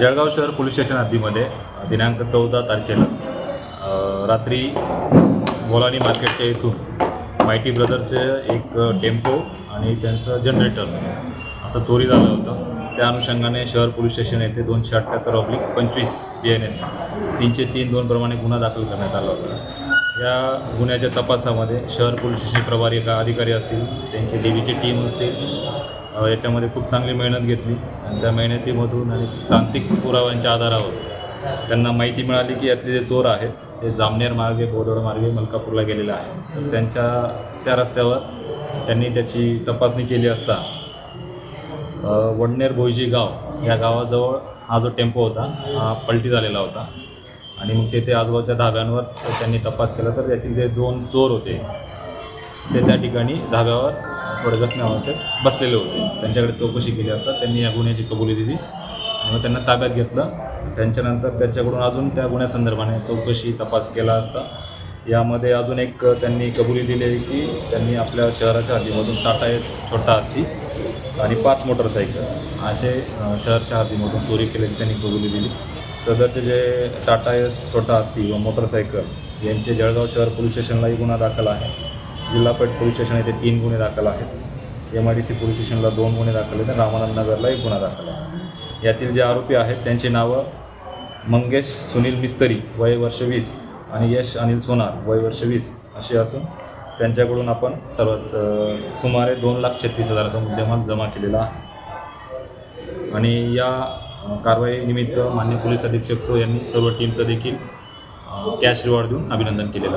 जळगाव शहर police station हद्दीमध्ये दिनांक चौदा तारखेला रात्री बोलानी मार्केटच्या इथून मायटी ब्रदर्सचे एक टेम्पो आणि त्यांचं जनरेटर असं चोरी झालं होतं. त्या अनुषंगाने शहर पोलीस स्टेशन येथे दोनशे अठ्ठ्याहत्तर ऑब्लिक पंचवीस बी एन एस तीनशे तीन दोनप्रमाणे गुन्हा दाखल करण्यात आला होता. या गुन्ह्याच्या तपासामध्ये शहर पोलीस स्टेशन प्रभारी का अधिकारी असतील त्यांची देवीची टीम असतील याच्यामध्ये खूप चांगली मेहनत घेतली. आणि त्या मेहनतीमधून आणि तांत्रिक पुराव्यांच्या आधारावर त्यांना माहिती मिळाली की यातले जे चोर आहेत ते जामनेर मार्गे बोदोड मार्गे मलकापूरला गेलेलं आहे तर त्यांच्या त्या रस्त्यावर त्यांनी त्याची तपासणी केली असता वडनेर भोईजी गाव या गावाजवळ हा जो टेम्पो होता हा पलटी झालेला होता. आणि मग तेथे आजूबाजूच्या धाब्यांवर त्यांनी तपास केला तर त्याचे जे दोन चोर होते. ते त्या ठिकाणी धाब्यावर थोडे जखमी बसलेले होते. त्यांच्याकडे चौकशी केली असता त्यांनी या गुन्ह्याची कबुली दिली आणि मग त्यांना ताब्यात घेतलं. त्यांच्यानंतर त्यांच्याकडून अजून त्या गुन्ह्यासंदर्भाने चौकशी तपास केला असता. यामध्ये अजून एक त्यांनी कबुली दिली की त्यांनी आपल्या शहराच्या हद्दीमधून टाटा एस छोटा हत्ती आणि पाच मोटरसायकल. असे शहरच्या हद्दीमधून चोरी केल्याची त्यांनी कबुली दिली. सदरचे जे टाटा एस छोटा हत्ती व मोटरसायकल यांचे जळगाव शहर पोलीस स्टेशनलाही गुन्हा दाखल आहे. जिल्हापेठ पोलीस स्टेशन येथे तीन गुन्हे दाखल आहेत. M I D C police स्टेशनला दोन गुन्हे दाखल आहेत आणि रामानंद नगरला एक गुन्हा दाखल आहे. यातील जे आरोपी आहेत त्यांची नावं मंगेश सुनील मिस्तरी वय वर्ष वीस आणि यश अनिल सोनार वय वर्ष वीस असे असून त्यांच्याकडून आपण सर्वच सुमारे दोन लाख छत्तीस हजाराचा मुद्देमाल जमा केलेला आहे. आणि या कारवाईनिमित्त मान्य पोलीस अधीक्षक सो यांनी सर्व टीमचं देखील कॅश रिवॉर्ड देऊन अभिनंदन केलेलं